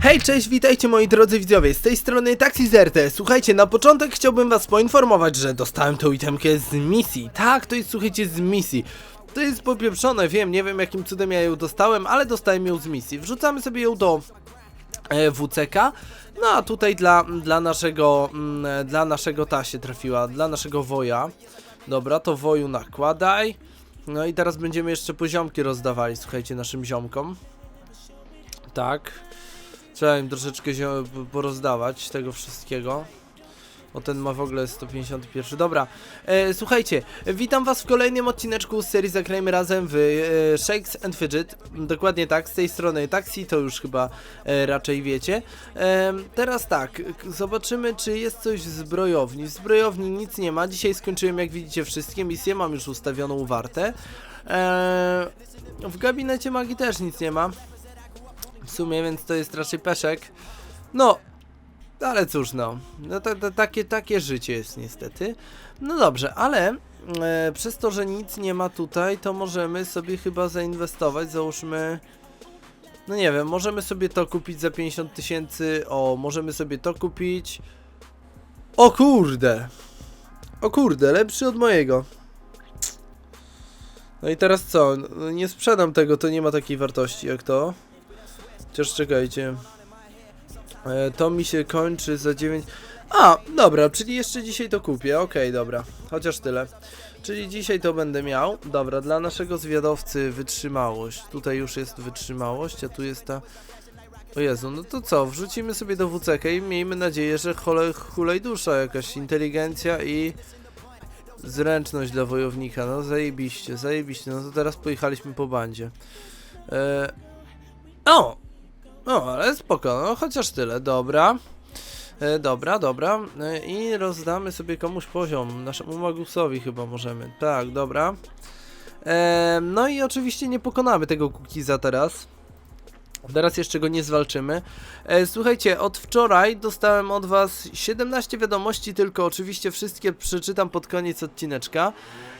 Hej, cześć, witajcie moi drodzy widzowie, z tej strony Taxizerte. Słuchajcie, na początek chciałbym was poinformować, że dostałem tą itemkę z misji. Tak, to jest, słuchajcie, z misji. To jest popieprzone, wiem, nie wiem jakim cudem ja ją dostałem, ale dostałem ją z misji. Wrzucamy sobie ją do e, WCK. No a tutaj dla, dla naszego, mm, dla naszego ta się trafiła, dla naszego woja. Dobra, to woju nakładaj. No i teraz będziemy jeszcze poziomki rozdawali, słuchajcie, naszym ziomkom. Tak. Trzeba im troszeczkę porozdawać tego wszystkiego. O ten ma w ogóle 151. Dobra, e, słuchajcie, witam was w kolejnym odcineczku z serii Zagrajmy Razem w e, Shakes and Fidget. Dokładnie tak, z tej strony taksi, to już chyba e, raczej wiecie. E, teraz tak, zobaczymy czy jest coś w zbrojowni. W zbrojowni nic nie ma, dzisiaj skończyłem jak widzicie wszystkie misje, mam już ustawioną wartę. E, w gabinecie magii też nic nie ma. W sumie, więc to jest raczej peszek. No, ale cóż, no. No to, to, takie, takie życie jest niestety. No dobrze, ale e, przez to, że nic nie ma tutaj, to możemy sobie chyba zainwestować. Załóżmy. No nie wiem, możemy sobie to kupić za 50 tysięcy. O, możemy sobie to kupić. O kurde! O kurde, lepszy od mojego. No i teraz co? No nie sprzedam tego, to nie ma takiej wartości jak to. Chociaż czekajcie. E, to mi się kończy za 9. A, dobra, czyli jeszcze dzisiaj to kupię. Okej, dobra. Chociaż tyle. Czyli dzisiaj to będę miał. Dobra, dla naszego zwiadowcy wytrzymałość. Tutaj już jest wytrzymałość, a tu jest ta. O Jezu, no to co? Wrzucimy sobie do WCK i miejmy nadzieję, że hulej dusza jakaś inteligencja i zręczność dla wojownika. No zajebiście, zajebiście. No to teraz pojechaliśmy po bandzie. E... O! No, ale spoko, no chociaż tyle, dobra. E, dobra, dobra. E, I rozdamy sobie komuś poziom. Naszemu Magusowi chyba możemy. Tak, dobra. E, no i oczywiście nie pokonamy tego Kukiza teraz. Teraz jeszcze go nie zwalczymy. E, słuchajcie, od wczoraj dostałem od was 17 wiadomości, tylko oczywiście wszystkie przeczytam pod koniec odcineczka.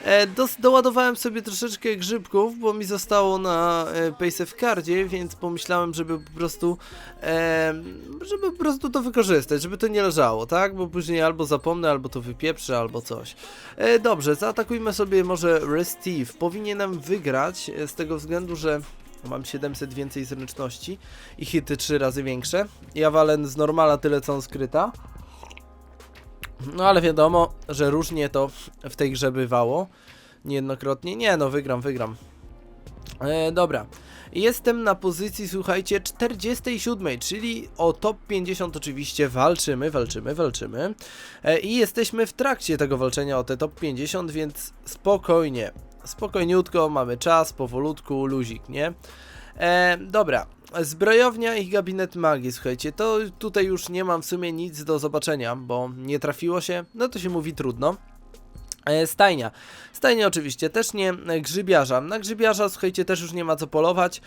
E, dos, doładowałem sobie troszeczkę grzybków, bo mi zostało na e, Paysafe Cardzie, więc pomyślałem, żeby po prostu żeby po prostu to wykorzystać, żeby to nie leżało, tak? Bo później albo zapomnę, albo to wypieprzę, albo coś. Dobrze, zaatakujmy sobie może Restive. Powinienem wygrać e, z tego względu, że mam 700 więcej zręczności i hity 3 razy większe. Ja walę z normala tyle co on skryta. No ale wiadomo, że różnie to w tej grze bywało. Niejednokrotnie. Nie no, wygram, wygram. E, dobra. Jestem na pozycji, słuchajcie, 47, czyli o top 50 oczywiście walczymy, walczymy, walczymy. E, I jesteśmy w trakcie tego walczenia o te top 50, więc spokojnie. Spokojniutko, mamy czas, powolutku, luzik, nie? E, dobra, zbrojownia i gabinet magii, słuchajcie, to tutaj już nie mam w sumie nic do zobaczenia, bo nie trafiło się, no to się mówi trudno. E, Stajnia. Stajnia oczywiście też nie. E, Grzybiarza. Na grzybiarza, słuchajcie, też już nie ma co polować.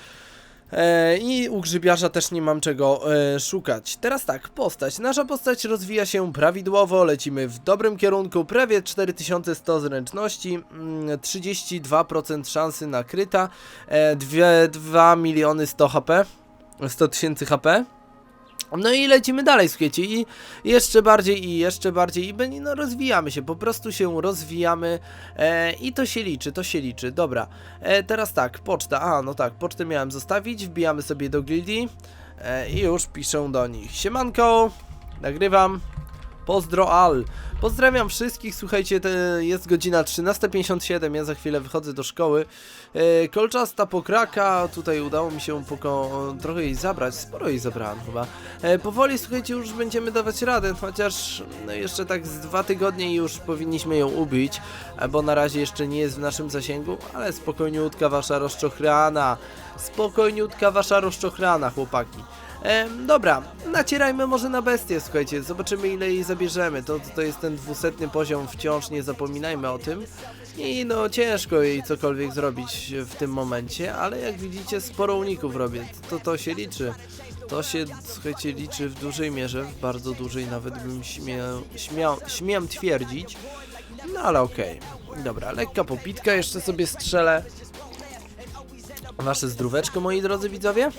E, I u grzybiarza też nie mam czego e, szukać. Teraz tak, postać. Nasza postać rozwija się prawidłowo, lecimy w dobrym kierunku, prawie 4100 zręczności, mm, 32% szansy na kryta, e, 2, 2 miliony 100 HP, 100 tysięcy HP. No i lecimy dalej, słuchajcie, i jeszcze bardziej, i jeszcze bardziej, i no rozwijamy się, po prostu się rozwijamy e, i to się liczy, to się liczy, dobra. E, teraz tak, poczta, a no tak, pocztę miałem zostawić, wbijamy sobie do gildii e, i już piszę do nich. Siemanko, nagrywam, pozdro al. Pozdrawiam wszystkich, słuchajcie, jest godzina 13.57, ja za chwilę wychodzę do szkoły. E, kolczasta pokraka, tutaj udało mi się trochę jej zabrać, sporo jej zabrałem chyba. E, powoli, słuchajcie, już będziemy dawać radę, chociaż no jeszcze tak z dwa tygodnie już powinniśmy ją ubić, e, bo na razie jeszcze nie jest w naszym zasięgu, ale spokojniutka wasza rozczochrana, spokojniutka wasza rozczochrana, chłopaki. Dobra, nacierajmy może na bestię, słuchajcie, zobaczymy ile jej zabierzemy. To, to jest ten dwusetny poziom wciąż, nie zapominajmy o tym. I no ciężko jej cokolwiek zrobić w tym momencie, ale jak widzicie sporo uników robię, to to się liczy. To się, słuchajcie, liczy w dużej mierze, w bardzo dużej nawet bym śmiał, śmiał, twierdzić. No ale okej. Dobra, lekka popitka, jeszcze sobie strzelę. Wasze zdróweczko, moi drodzy widzowie.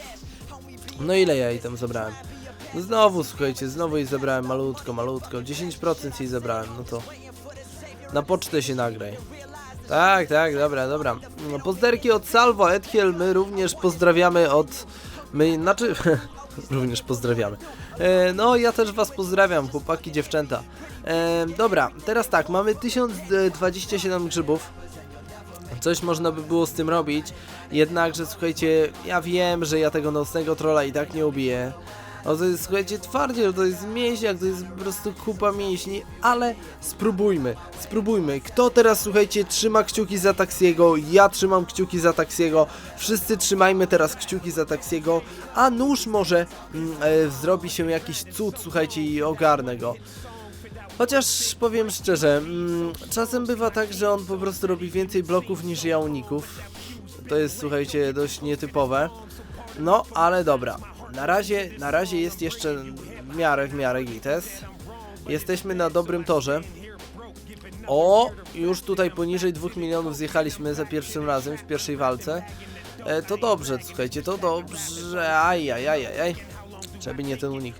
No ile ja jej tam zabrałem? No znowu, słuchajcie, znowu jej zabrałem malutko, malutko. 10% jej zabrałem, no to... Na pocztę się nagraj. Tak, tak, dobra, dobra. No, Pozderki od Salvo Edhiel, my również pozdrawiamy od... My, znaczy... również pozdrawiamy. E, no, ja też was pozdrawiam, chłopaki, dziewczęta. E, dobra, teraz tak, mamy 1027 grzybów. Coś można by było z tym robić, jednakże słuchajcie, ja wiem, że ja tego nocnego trolla i tak nie ubiję. O, to jest, słuchajcie, twardzie, to jest mięśniak, to jest po prostu kupa mięśni, ale spróbujmy, spróbujmy. Kto teraz, słuchajcie, trzyma kciuki za Taxiego? Ja trzymam kciuki za Taxiego. Wszyscy trzymajmy teraz kciuki za Taxiego, a nóż może mm, e, zrobi się jakiś cud, słuchajcie, i ogarnę go. Chociaż powiem szczerze, mm, czasem bywa tak, że on po prostu robi więcej bloków niż ja uników. To jest, słuchajcie, dość nietypowe. No, ale dobra. Na razie, na razie jest jeszcze w miarę, w miarę gites. Jesteśmy na dobrym torze. O, już tutaj poniżej 2 milionów zjechaliśmy za pierwszym razem w pierwszej walce. E, to dobrze, słuchajcie, to dobrze. Aj, aj, aj, aj, aj. Żeby nie ten unik.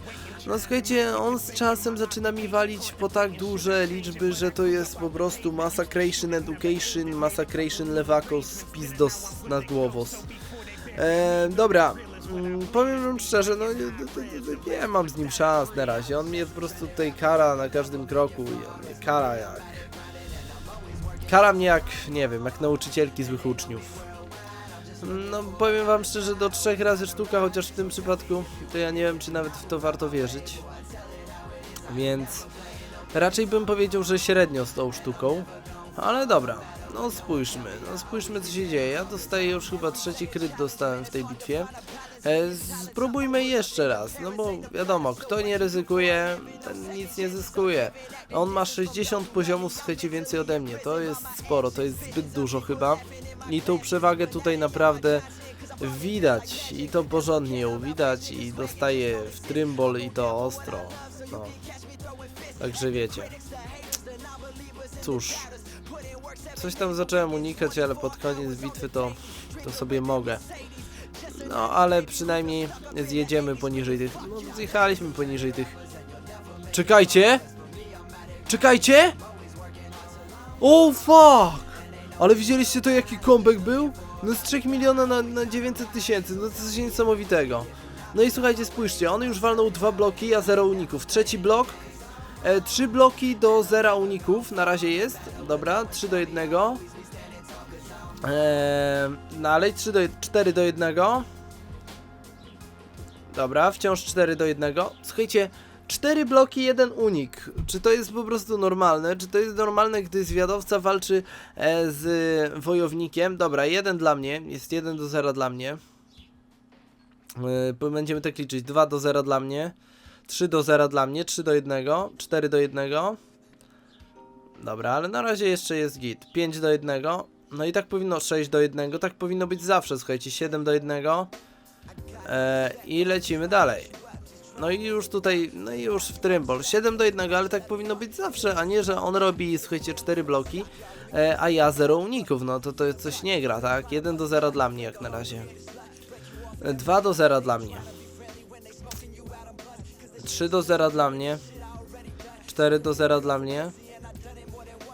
No słuchajcie, on z czasem zaczyna mi walić po tak duże liczby, że to jest po prostu Massacration Education, Massacration Lewakos, Pizdos na głowos. E, dobra, mm, powiem wam szczerze, no nie, nie, mam z nim szans na razie. On mnie po prostu tutaj kara na każdym kroku i on mnie kara jak... Kara mnie jak, nie wiem, jak nauczycielki złych uczniów. No powiem wam szczerze, do trzech razy sztuka, chociaż w tym przypadku to ja nie wiem, czy nawet w to warto wierzyć. Więc raczej bym powiedział, że średnio z tą sztuką. Ale dobra, no spójrzmy, no spójrzmy co się dzieje. Ja dostaję już chyba trzeci kryt dostałem w tej bitwie. E, spróbujmy jeszcze raz, no bo wiadomo, kto nie ryzykuje, ten nic nie zyskuje. On ma 60 poziomów, słuchajcie, więcej ode mnie. To jest sporo, to jest zbyt dużo chyba. I tą przewagę tutaj naprawdę widać. I to porządnie ją widać i dostaje w trymbol i to ostro. No. Także wiecie. Cóż. Coś tam zacząłem unikać, ale pod koniec bitwy to, to sobie mogę. No, ale przynajmniej zjedziemy poniżej tych. No, zjechaliśmy poniżej tych. Czekajcie! Czekajcie! O fuck! Ale widzieliście to jaki comeback był? No z 3 miliona na, na 900 tysięcy, no to coś niesamowitego. No i słuchajcie, spójrzcie, on już walnął dwa bloki, a zero uników. Trzeci blok, e, trzy bloki do zera uników, na razie jest, dobra, 3 do 1. Eee, dalej 3 do 4 do 1. Dobra, wciąż 4 do 1. Słuchajcie, 4 bloki, jeden unik. Czy to jest po prostu normalne? Czy to jest normalne, gdy zwiadowca walczy e, z wojownikiem? Dobra, jeden dla mnie, jest 1 do 0 dla mnie. E, będziemy tak liczyć, 2 do 0 dla mnie, 3 do 0 dla mnie, 3 do 1, 4 do 1. Dobra, ale na razie jeszcze jest git. 5 do 1. No i tak powinno 6 do 1. Tak powinno być zawsze, słuchajcie. 7 do 1. E, I lecimy dalej. No i już tutaj, no i już w trymbol. 7 do 1, ale tak powinno być zawsze, a nie, że on robi, słuchajcie, 4 bloki, e, a ja 0 uników. No to to coś nie gra, tak? 1 do 0 dla mnie jak na razie. 2 do 0 dla mnie. 3 do 0 dla mnie. 4 do 0 dla mnie.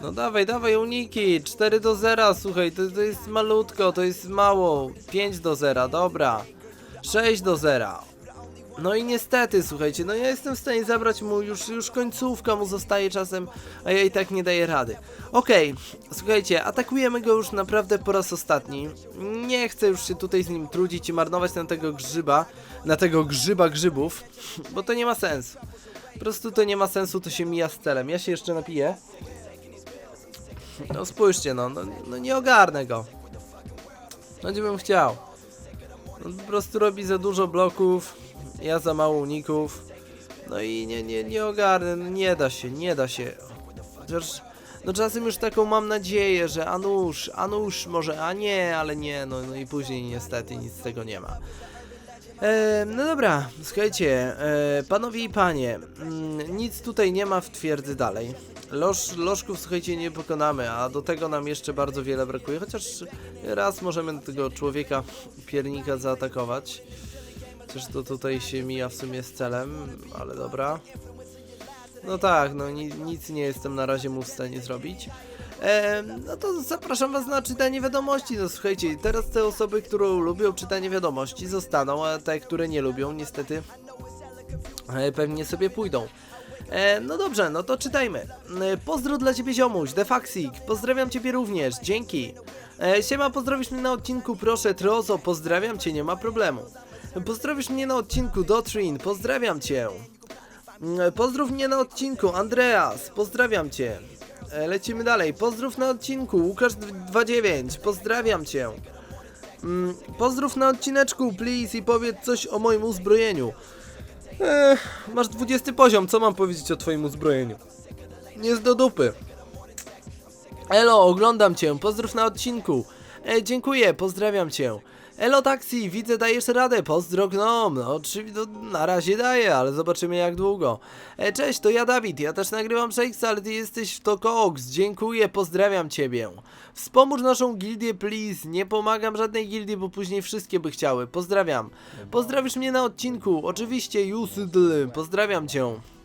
No dawaj, dawaj uniki, 4 do 0, słuchaj, to, to jest malutko, to jest mało, 5 do 0, dobra, 6 do 0. No i niestety, słuchajcie, no ja jestem w stanie zabrać mu, już, już końcówka mu zostaje czasem, a ja i tak nie daję rady. Okej, słuchajcie, atakujemy go już naprawdę po raz ostatni. Nie chcę już się tutaj z nim trudzić i marnować na tego grzyba, na tego grzyba grzybów, bo to nie ma sensu. Po prostu to nie ma sensu, to się mija z celem. Ja się jeszcze napiję. No spójrzcie, no, no, no nie ogarnę go. No nie bym chciał. On po prostu robi za dużo bloków, ja za mało uników. No i nie, nie, nie ogarnę, nie da się, nie da się. Chociaż, no czasem już taką mam nadzieję, że a nuż, a nuż może, a nie, ale nie, no, no i później niestety nic z tego nie ma. E, no dobra, słuchajcie, e, panowie i panie, mm, nic tutaj nie ma w twierdzy dalej. Loż, lożków, słuchajcie, nie pokonamy, a do tego nam jeszcze bardzo wiele brakuje, chociaż raz możemy tego człowieka piernika zaatakować. Chociaż to tutaj się mija w sumie z celem, ale dobra. No tak, no ni nic nie jestem na razie mu w stanie zrobić. E, no to zapraszam was na czytanie wiadomości. No słuchajcie, teraz te osoby, które lubią czytanie wiadomości zostaną, a te, które nie lubią, niestety e, pewnie sobie pójdą. E, no dobrze, no to czytajmy. E, pozdro dla ciebie ziomuś, Defaxik, pozdrawiam ciebie również, dzięki. E, siema, pozdrowisz mnie na odcinku, proszę, Trozo, pozdrawiam cię, nie ma problemu. Pozdrowisz mnie na odcinku, Dotrin, pozdrawiam cię. Mm, Pozdrów mnie na odcinku, Andreas, pozdrawiam cię. E, Lecimy dalej, pozdrów na odcinku, Łukasz29, pozdrawiam cię. Mm, Pozdrów na odcineczku, please, i powiedz coś o moim uzbrojeniu. Ech, masz 20 poziom, co mam powiedzieć o twoim uzbrojeniu? Nie z do dupy. Elo, oglądam cię, pozdrów na odcinku. E, dziękuję, pozdrawiam cię. Elo taksi, widzę dajesz radę, pozdro gnom. No oczywiście no, na razie daję, ale zobaczymy jak długo. E, cześć, to ja Dawid, ja też nagrywam Shakes, ale ty jesteś w to Cox. Dziękuję, pozdrawiam ciebie. Wspomóż naszą gildię, please. Nie pomagam żadnej gildii, bo później wszystkie by chciały. Pozdrawiam. Pozdrawisz mnie na odcinku, oczywiście, Jusydl, pozdrawiam cię.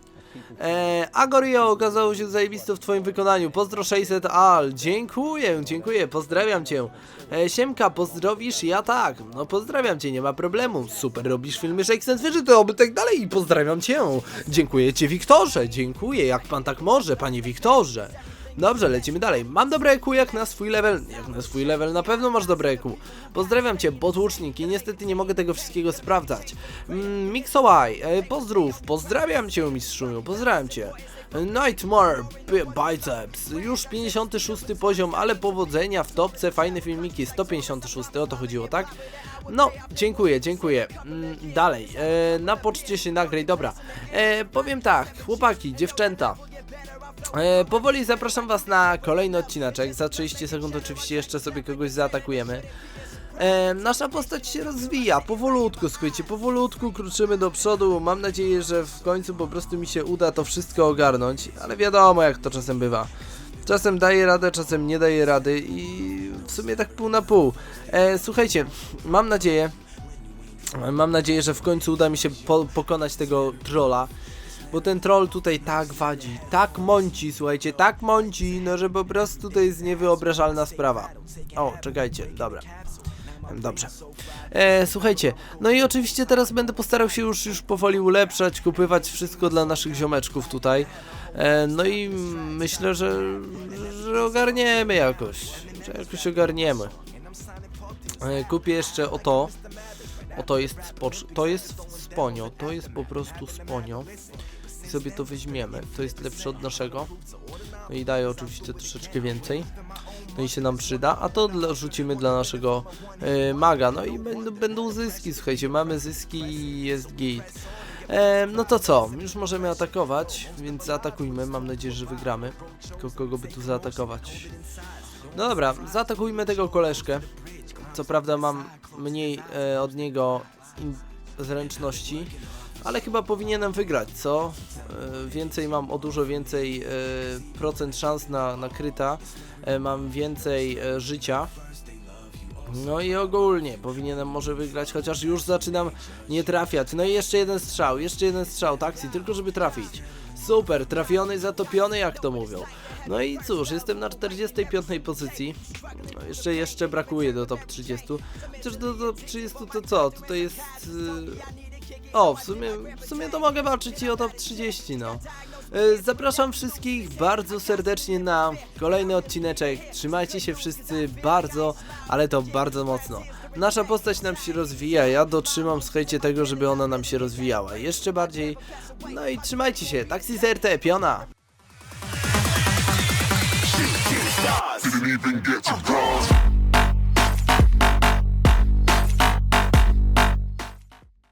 E, Agorio okazało się zajebiste w twoim wykonaniu. Pozdro 600 al. Dziękuję, dziękuję, pozdrawiam cię. E, Siemka, pozdrowisz? Ja tak. No pozdrawiam cię, nie ma problemu. Super robisz filmy Shakes and to oby tak dalej i pozdrawiam cię. Dziękuję ci Wiktorze, dziękuję, jak pan tak może, panie Wiktorze. Dobrze, lecimy dalej. Mam dobre EQ jak na swój level. Jak na swój level, na pewno masz dobre EQ. Pozdrawiam cię, botłucznik i niestety nie mogę tego wszystkiego sprawdzać. Mm, Mixołaj, e, pozdrów, pozdrawiam cię mistrzu, pozdrawiam cię. Nightmare Bi- Biceps, już 56 poziom, ale powodzenia w topce, fajne filmiki, 156, o to chodziło, tak? No, dziękuję, dziękuję. Mm, dalej, e, na poczcie się nagraj, dobra. E, powiem tak, chłopaki, dziewczęta, E, powoli zapraszam was na kolejny odcineczek. Za 30 sekund oczywiście jeszcze sobie kogoś zaatakujemy. E, nasza postać się rozwija, powolutku, słuchajcie, powolutku kruczymy do przodu. Mam nadzieję, że w końcu po prostu mi się uda to wszystko ogarnąć, ale wiadomo jak to czasem bywa. Czasem daje radę, czasem nie daje rady i w sumie tak pół na pół. E, słuchajcie, mam nadzieję, mam nadzieję, że w końcu uda mi się po pokonać tego trolla. Bo ten troll tutaj tak wadzi, tak mąci, słuchajcie, tak mąci, no że po prostu to jest niewyobrażalna sprawa. O, czekajcie, dobra. Dobrze. E, słuchajcie, no i oczywiście teraz będę postarał się już, już powoli ulepszać, kupywać wszystko dla naszych ziomeczków tutaj. E, no i myślę, że, że ogarniemy jakoś, że jakoś ogarniemy. E, kupię jeszcze o to. O to jest, to jest sponio, to jest po prostu sponio. Sobie to weźmiemy, to jest lepsze od naszego. No i daje oczywiście troszeczkę więcej. No i się nam przyda, a to rzucimy dla naszego e, maga. No i będą, będą zyski, słuchajcie, mamy zyski i jest git. E, no to co, już możemy atakować, więc zaatakujmy, mam nadzieję, że wygramy. Tylko kogo by tu zaatakować? No dobra, zaatakujmy tego koleżkę. Co prawda mam mniej e, od niego zręczności, ale chyba powinienem wygrać, co? E, więcej mam, o dużo więcej e, procent szans na, na kryta, e, mam więcej życia. No i ogólnie powinienem może wygrać, chociaż już zaczynam nie trafiać. No i jeszcze jeden strzał, jeszcze jeden strzał, taksi, tylko żeby trafić. Super, trafiony, zatopiony, jak to mówią. No i cóż, jestem na 45 pozycji. No jeszcze, jeszcze brakuje do top 30. Chociaż do top 30 to co? Tutaj jest. Yy... O, w sumie, w sumie to mogę walczyć i o top 30, no. Yy, Zapraszam wszystkich bardzo serdecznie na kolejny odcineczek. Trzymajcie się wszyscy bardzo, ale to bardzo mocno. Nasza postać nam się rozwija, ja dotrzymam, słuchajcie, tego, żeby ona nam się rozwijała jeszcze bardziej. No i trzymajcie się, Taxi ZRT, piona! Didn't even get to.